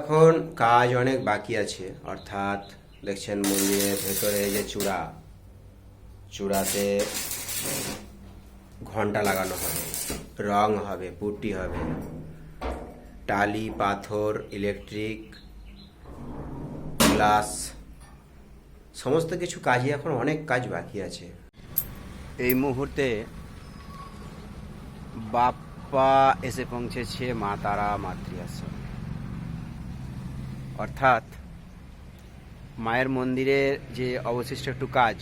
এখন কাজ অনেক বাকি আছে, অর্থাৎ দেখছেন মন্দিরের ভেতরে যে চূড়া, চূড়াতে ঘণ্টা লাগানো হবে, রং হবে পুট্টি হবে, টালি, পাথর, ইলেকট্রিক, গ্লাস, সমস্ত কিছু কাজে এখন অনেক কাজ বাকি আছে। এই মুহূর্তে বাপ্পা এসে পৌঁছেছে মা তারা মাতৃ আশ্রমে অর্থাৎ মায়ের মন্দিরের যে অবশিষ্ট একটু কাজ,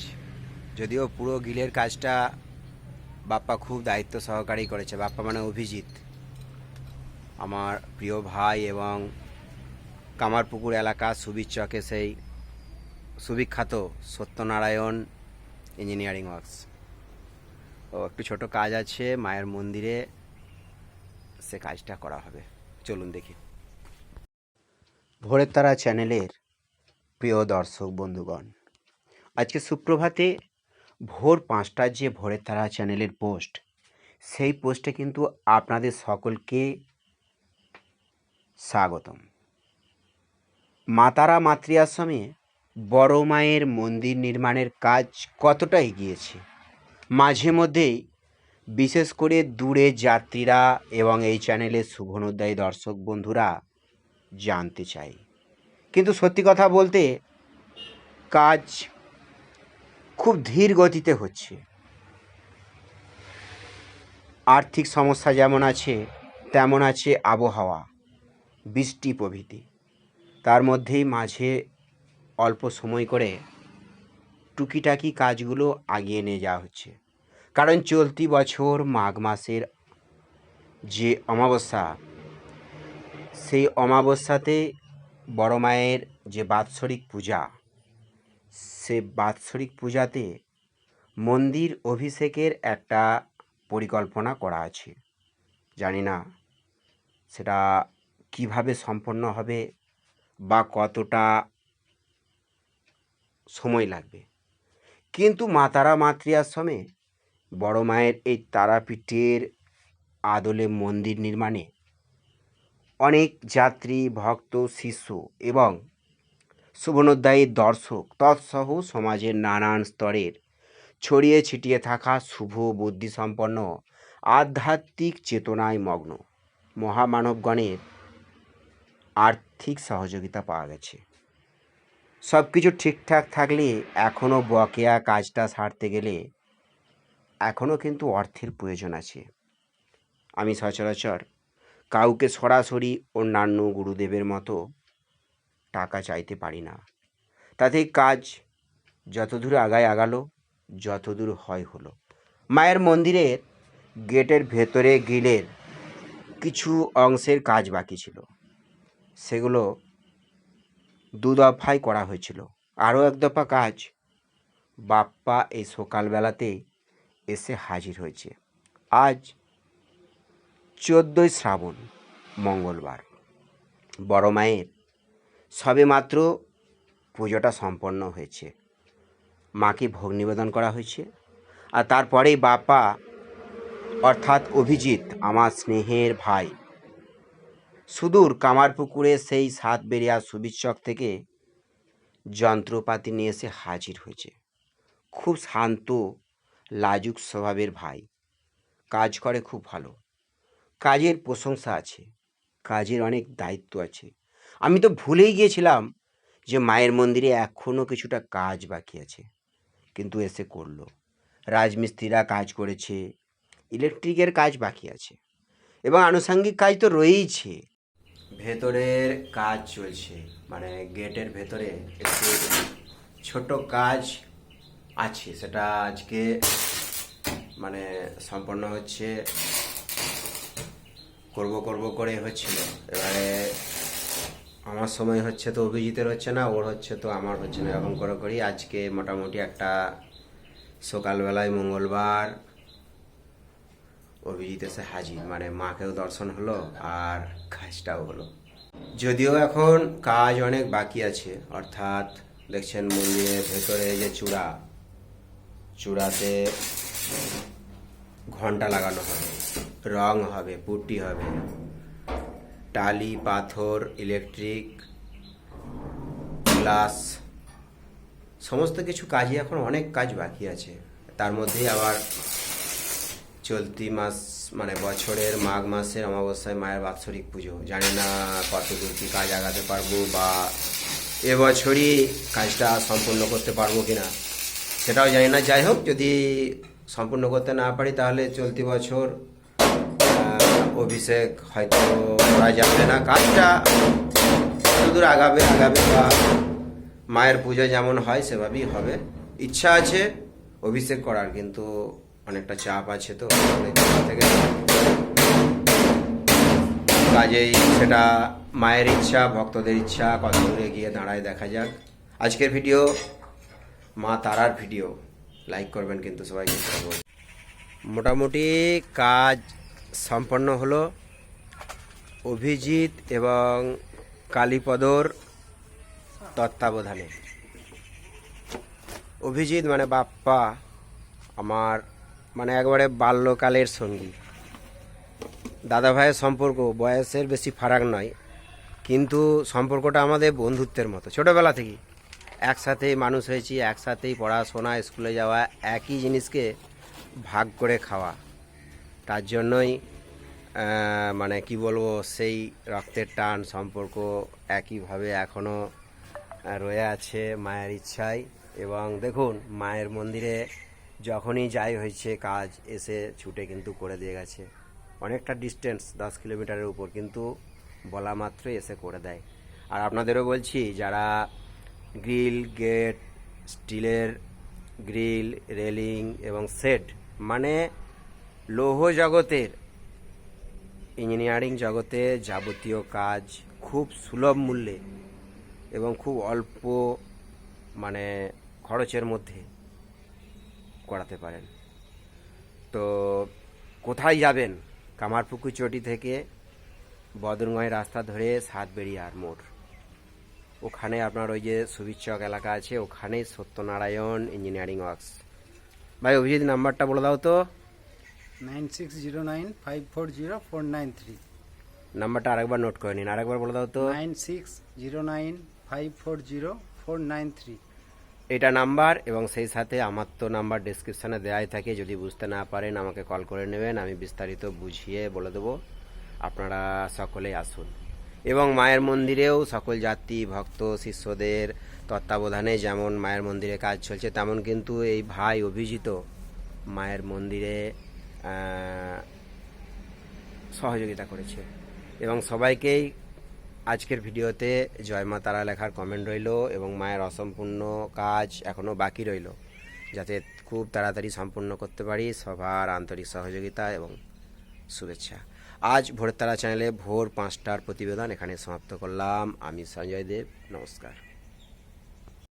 যদিও পুরো গিলের কাজটা বাপ্পা খুব দায়িত্ব সহকারেই করেছে। বাপ্পা মানে অভিজিৎ। আমার প্রিয় ভাই এবং কামারপুকুর এলাকা সুবির চকে সেই সুবিখ্যাত সত্যনারায়ণ ইঞ্জিনিয়ারিং ওয়ার্কস। ও একটু ছোট কাজ আছে মায়ের মন্দিরে। সে কাজটা করা হবে। চলুন দেখি। ভোরের তারা চ্যানেলের প্রিয় দর্শক বন্ধুগণ, আজকে সুপ্রভাতে ভোর পাঁচটার যে ভোরের তারা চ্যানেলের পোস্ট, সেই পোস্টে কিন্তু আপনাদের সকলকে স্বাগতম। মাতারা মাতৃ আশ্রমে বড় মায়ের মন্দির নির্মাণের কাজ কতটা এগিয়েছে, মাঝে মধ্যেই বিশেষ করে দূরে যাত্রীরা এবং এই চ্যানেলের শুভনোদ্যায়ী দর্শক বন্ধুরা জানতে চাই। কিন্তু সত্যি কথা বলতে কাজ খুব ধীর গতিতে হচ্ছে। আর্থিক সমস্যা যেমন আছে, তেমন আছে আবহাওয়া, বৃষ্টি প্রভৃতি। তার মধ্যেই মাঝে অল্প সময় করে টুকিটাকি কাজগুলো আগিয়ে নিয়ে যাওয়া হচ্ছে। কারণ চলতি বছর মাঘ মাসের যে অমাবস্যা, সেই অমাবস্যাতে বড় মায়ের যে বাৎসরিক পূজা, সে বাৎসরিক পূজাতে মন্দির অভিষেকের একটা পরিকল্পনা করা আছে। জানি না সেটা কীভাবে সম্পন্ন হবে বা কতটা সময় লাগবে। কিন্তু মাতারা মাতৃ আশ্রমে বড় মায়ের এই তারাপীঠের আদলে মন্দির নির্মাণে অনেক যাত্রী, ভক্ত, শিষ্য এবং শুভনোদ্যায়ী দর্শক তৎসহ সমাজের নানান স্তরের ছড়িয়ে ছিটিয়ে থাকা শুভ, বুদ্ধিসম্পন্ন, আধ্যাত্মিক চেতনায় মগ্ন মহামানবগণের আর্থিক সহযোগিতা পাওয়া গেছে। সব কিছু ঠিকঠাক থাকলে এখনও বকেয়া কাজটা সারতে গেলে এখনও কিন্তু অর্থের প্রয়োজন আছে। আমি সচরাচর কাউকে সরাসরি অন্যান্য গুরুদেবের মতো টাকা চাইতে পারি না। তাতে কাজ যতদূর আগায় আগালো, যতদূর হয় হলো। মায়ের মন্দিরের গেটের ভেতরে গিলের কিছু অংশের কাজ বাকি ছিল। সেগুলো দু দফায় করা হয়েছিল। আরও এক দফা কাজ বাপ্পা এই সকালবেলাতে এসে হাজির হয়েছে। আজ চোদ্দোই শ্রাবণ, মঙ্গলবার। বড় মায়ের সবে মাত্র পুজোটা সম্পন্ন হয়েছে। মাকে ভোগ নিবেদন করা হয়েছে। আর তারপরেই বাপা, অর্থাৎ অভিজিৎ, আমার স্নেহের ভাই, সুদূর কামারপুকুরে সেই সাত বেরিয়া সুবিচ্ছক থেকে যন্ত্রপাতি নিয়ে এসে হাজির হয়েছে। খুব শান্ত লাজুক স্বভাবের ভাই। কাজ করে খুব ভালো। কাজের প্রশংসা আছে। কাজের অনেক দায়িত্ব আছে। আমি তো ভুলেই গিয়েছিলাম যে মায়ের মন্দিরে এখনও কিছুটা কাজ বাকি আছে। কিন্তু এসে করল। রাজমিস্ত্রিরা কাজ করেছে। ইলেকট্রিকের কাজ বাকি আছে। এবং আনুষঙ্গিক কাজ তো রয়েইছে। ভেতরের কাজ চলছে। মানে গেটের ভেতরে একটু ছোট কাজ আছে, সেটা আজকে মানে সম্পন্ন হচ্ছে, করব করব করে হচ্ছিল। এবারে আমার সময় হচ্ছে তো অভিজিতের হচ্ছে না, ওর হচ্ছে তো আমার হচ্ছে না, এরকম করে করি। আজকে মোটামুটি একটা সকালবেলায় মঙ্গলবার অভিজিৎ এসে হাজির মানে মাকেও দর্শন হলো আর কাজটাও হলো। যদিও এখন কাজ অনেক বাকি আছে, অর্থাৎ দেখছেন মন্দিরের ভেতরে যে চূড়া চূড়াতে ঘণ্টা লাগানো হবে, রং হবে পুট্টি হবে, টালি, পাথর ইলেকট্রিক গ্লাস সমস্ত কিছু কাজই এখন অনেক কাজ বাকি আছে। তার মধ্যে আবার চলতি মাস মানে বছরের মাঘ মাসের অমাবস্যায় মায়ের বাৎসরিক পুজো। জানি না কত দূর কি কাজ আগাতে পারব বা এবছরই কাজটা সম্পূর্ণ করতে পারব কি না সেটাও জানি না। যাই হোক যদি সম্পূর্ণ করতে না পারি, তাহলে চলতি বছর অভিষেক হয়তো করা যাবে না। কাজটা যতদূর আগাবে আগাবে বা মায়ের পুজো যেমন হয়, সেভাবেই হবে। ইচ্ছা আছে অভিষেক করার, কিন্তু অনেকটা চাপ আছে তো। থেকে কাজেই সেটা মায়ের ইচ্ছা, ভক্তদের ইচ্ছা কত দূরে গিয়ে দাঁড়ায় দেখা যাক। আজকের ভিডিও মা তারার ভিডিও। লাইক করবেন কিন্তু সবাইকে। মোটামুটি কাজ সম্পন্ন হলো। অভিজিৎ এবং কালীপদর তত্ত্বাবধানে। অভিজিৎ মানে বাপ্পা, আমার মানে একবারে বাল্যকালের সঙ্গী। দাদা ভাইয়ের সম্পর্ক বয়সের বেশি ফারাক নয়, কিন্তু সম্পর্কটা আমাদের বন্ধুত্বের মতো। ছোটোবেলা থেকেই। একসাথেই মানুষ হয়েছি, একসাথেই পড়াশোনা, স্কুলে যাওয়া, একই জিনিসকে ভাগ করে খাওয়া। তার জন্যই মানে কি বলব, সেই রক্তের টান সম্পর্ক একইভাবে এখনও রয়ে আছে মায়ের ইচ্ছায়। এবং দেখুন, মায়ের মন্দিরে যখনই যাই হয়েছে কাজ, এসে ছুটে কিন্তু করে দিয়ে গেছে। অনেকটা ডিস্টেন্স দশ কিলোমিটারের উপর, কিন্তু বলা মাত্রই এসে করে দেয়। আর আপনাদেরও বলছি, যারা গ্রিল, গেট, স্টিলের গ্রিল, রেলিং এবং সেট মানে লৌহ জগতের ইঞ্জিনিয়ারিং জগতে যাবতীয় কাজ খুব সুলভ মূল্যে এবং খুব অল্প মানে খরচের মধ্যে করাতে পারেন। তো কোথায় যাবেন? কামারপুকুর চটি থেকে বদরগঞ্জ রাস্তা ধরে সাত সাতবেড়িয়ার মোড়। ওখানে আপনার ওই যে সুবিচক এলাকা আছে ওখানেই সত্যনারায়ণ ইঞ্জিনিয়ারিং ওয়ার্কস ভাই অভিজিৎ নাম্বারটা বলে দাও তো। Nine six zero nine five four zero four nine three. নাম্বারটা আরেকবার নোট করে নিন আরেকবার বলে দাও তো। Nine six zero nine five four zero four nine three. এটা নাম্বার এবং সেই সাথে আমার তো নাম্বার ডিসক্রিপশানে দেওয়াই থাকে যদি বুঝতে না পারেন আমাকে কল করে নেবেন আমি বিস্তারিত বুঝিয়ে বলে দেবো। আপনারা সকলেই আসুন। এবং মায়ের মন্দিরেও সকল জাতি, ভক্ত, শিষ্যদের তত্ত্বাবধানে যেমন মায়ের মন্দিরে কাজ চলছে, তেমন কিন্তু এই ভাই অভিজিত মায়ের মন্দিরে সহযোগিতা করেছে। এবং সবাইকেই আজকের ভিডিওতে জয় মা তারা লেখার কমেন্ট রইল এবং মায়ের অসম্পূর্ণ কাজ এখনও বাকি রইল, যাতে খুব তাড়াতাড়ি সম্পূর্ণ করতে পারি সবার আন্তরিক সহযোগিতা এবং শুভেচ্ছা। আজ ভোরের তারা চ্যানেলে ভোর পাঁচটার প্রতিবেদন এখানে সমাপ্ত করলাম। আমি সঞ্জয় দেব নমস্কার।